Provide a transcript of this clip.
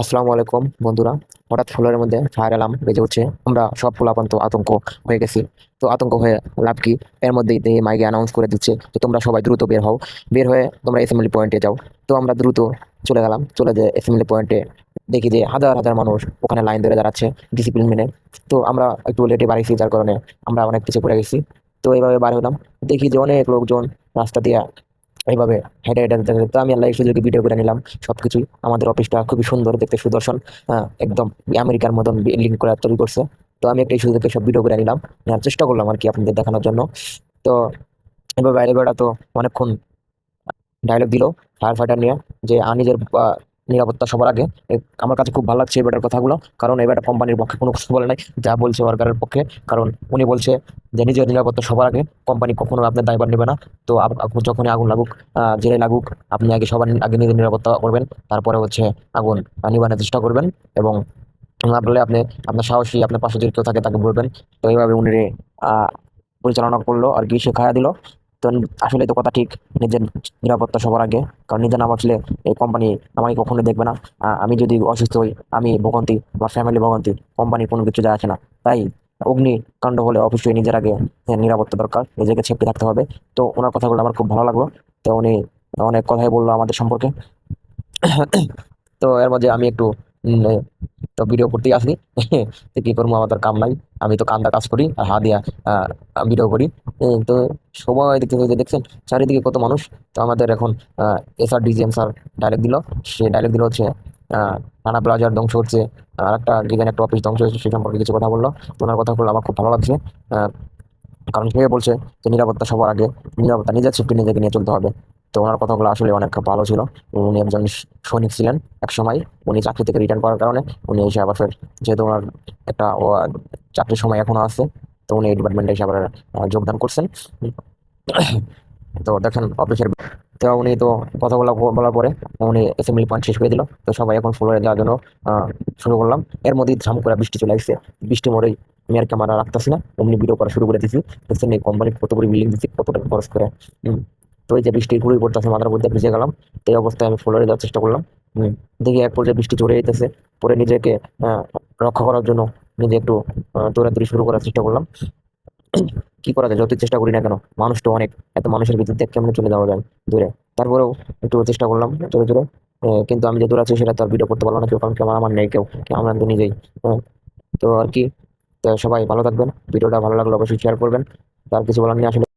আসসালামু আলাইকুম, বন্ধুরা। হঠাৎ ফ্লোরের মধ্যে ফায়ার অ্যালার্ম বেজে উঠছে। আমরা সব পোলাপান্ত আতঙ্ক হয়ে গেছি। তো আতঙ্ক হয়ে লাভ কি? এর মধ্যেই দেখি মাইকে অ্যানাউন্স করে দিচ্ছে যে তোমরা সবাই দ্রুত বের হও। বের হয়ে তোমরা এসএমএলি পয়েন্টে যাও। তো আমরা দ্রুত চলে গেলাম। চলে যে এসএমএলি পয়েন্টে দেখি যে হাজার হাজার মানুষ ওখানে লাইন ধরে দাঁড়াচ্ছে ডিসিপ্লিন মেনে। তো আমরা একটু লেটে বাড়িছি যার কারণে আমরা অনেক পিছিয়ে পড়ে গেছি। তো এইভাবে বার হলাম। দেখি যে অনেক লোকজন রাস্তা দিয়ে এইভাবে হেঁটে হেঁটে দেখতে তো আমি আল্লাহ সুযোগে ভিডিও করে নিলাম। সব কিছুই আমাদের অফিসটা খুবই সুন্দর দেখতে সুদর্শন। হ্যাঁ একদম আমেরিকার মতন লিঙ্ক করে তৈরি করছে। তো আমি একটা সুযোগে সব ভিডিও করে নিলাম। নেওয়ার চেষ্টা করলাম আর কি আপনাদের দেখানোর জন্য। তো এবার বাইরে বেড়া তো অনেকক্ষণ ডায়লগ দিল। ফায়ার ফাইটার নিয়ে যে আনিজের নিরাপত্তা সবার আগে। আমার কাছে খুব ভালো লাগছে এই বেটার কথাগুলো। কারণ এই বেটা কোম্পানির পক্ষে কোনো কিছু বলে নাই। যা বলছে ওয়ার্কারের পক্ষে। কারণ উনি বলছে যে, নিজের নিরাপত্তা সবার আগে। কোম্পানি কখনো আপনার দায়ভার নেবে না। তো যখনই আগুন লাগুক জেলে লাগুক, আপনি আগে সবার আগে নিজের নিরাপত্তা করবেন। তারপরে হচ্ছে আগুন নিবানোর চেষ্টা করবেন এবং না বলে আপনি, আপনার সাহসী, আপনার পাশে যদি কেউ থাকে তাকে বলবেন। তো এইভাবে উনি পরিচালনা করল। আর কি শেখায়া দিল। তো আসলে তো কথা ঠিক, নিজের নিরাপত্তা সবার আগে, কারণ নিজে না বাঁচলে এই কোম্পানি আমাকে কখনো দেখবে না। আমি যদি অসুস্থ হই, আমি ভোগান্তি আমার ফ্যামিলি ভোগান্তি কোম্পানি কোনো কিছু যায় আসে না। তাই অগ্নিকাণ্ড হলে অবশ্যই নিজের আগে নিরাপত্তা দরকার, নিজেকে ছেপে থাকতে হবে। তো ওনার কথাগুলো আমার খুব ভালো লাগল। তো উনি অনেক কথাই বলল আমাদের সম্পর্কে। তো এর মধ্যে আমি একটু তো ভিডিও করতেই আসি তো কি করব আমাদের কাম নাই। আমি তো কান্দা কাজ করি, আর হা দিয়া ভিডিও করি। তো সময় দেখতে দেখতে দেখছেন, চারিদিকে কত মানুষ। তো আমাদের এখন S R DGM sir direct দিল। সে ডাইরেক্ট দিল হচ্ছে রানা প্লাজার ধ্বংস হচ্ছে। আর একটা ডিজাইন একটা অফিস ধ্বংস হচ্ছে সে সম্পর্কে কিছু কথা বলল। ওনার কথা বলল, আমার খুব ভালো লাগছে। কারণ সে বলছে যে, নিরাপত্তা সবার আগে, নিরাপত্তা নিজের সেফটি নিজেকে নিয়ে চলতে হবে। তো ওনার কথাগুলো আসলে অনেক ভালো ছিল। উনি একজন সৈনিক ছিলেন এক সময় উনি চাকরি থেকে রিটার্ন করার কারণে উনি এসে আবার ফের, যেহেতু ওনার একটা চাকরির সময় এখনও আছে, তো উনি এই ডিপার্টমেন্টে এসে আবার যোগদান করছেন। তো দেখেন অফিসের তো উনি তো কথা বলা, বলার পরে উনি অ্যাসেম্বলি পয়েন্ট শেষ করে দিল। তো সবাই এখন ফ্লোরে যাওয়ার জন্য শুরু করলাম। এর মধ্যেই ঝাম করে বৃষ্টি চলে আসছে। বৃষ্টি মরেই আমি আর ক্যামেরা রাখতেছি না। অমনি ভিডিও করা শুরু করে দিছি। দেখছেন এই কোম্পানির কত বড় বিল্ডিং দিচ্ছি কত টাকা খরচ করে। তো এই যে বৃষ্টি ঘুরে পড়তেছে মাথার মধ্যে ভিজে গেলাম। এই অবস্থায় আমি ফ্লোরে যাওয়ার চেষ্টা করলাম। দেখি এক পর্যায়ে বৃষ্টি চলে যেতেছে পরে নিজেকে রক্ষা করার জন্য নিজে একটু দৌড়াদৌড়ি শুরু করার চেষ্টা করলাম। কি করা যায় যতই চেষ্টা করি না কেন মানুষ তো অনেক এত মানুষের ভিতর দিয়ে কেমনে চলে যাওয়া যায় দূরে? তারপরেও একটু চেষ্টা করলাম জোরে আহ, কিন্তু আমি যে দূরে আছি সেটা তো আর ভিডিও করতে পারলাম না কেউ কারণ ক্যামেরা আমার নেই কেউ ক্যামেরা তো নিজেই। তো আর কি সবাই ভালো থাকবেন ভিডিওটা ভালো লাগলে অবশ্যই শেয়ার করবেন। তার কিছু বলার নেই আসলে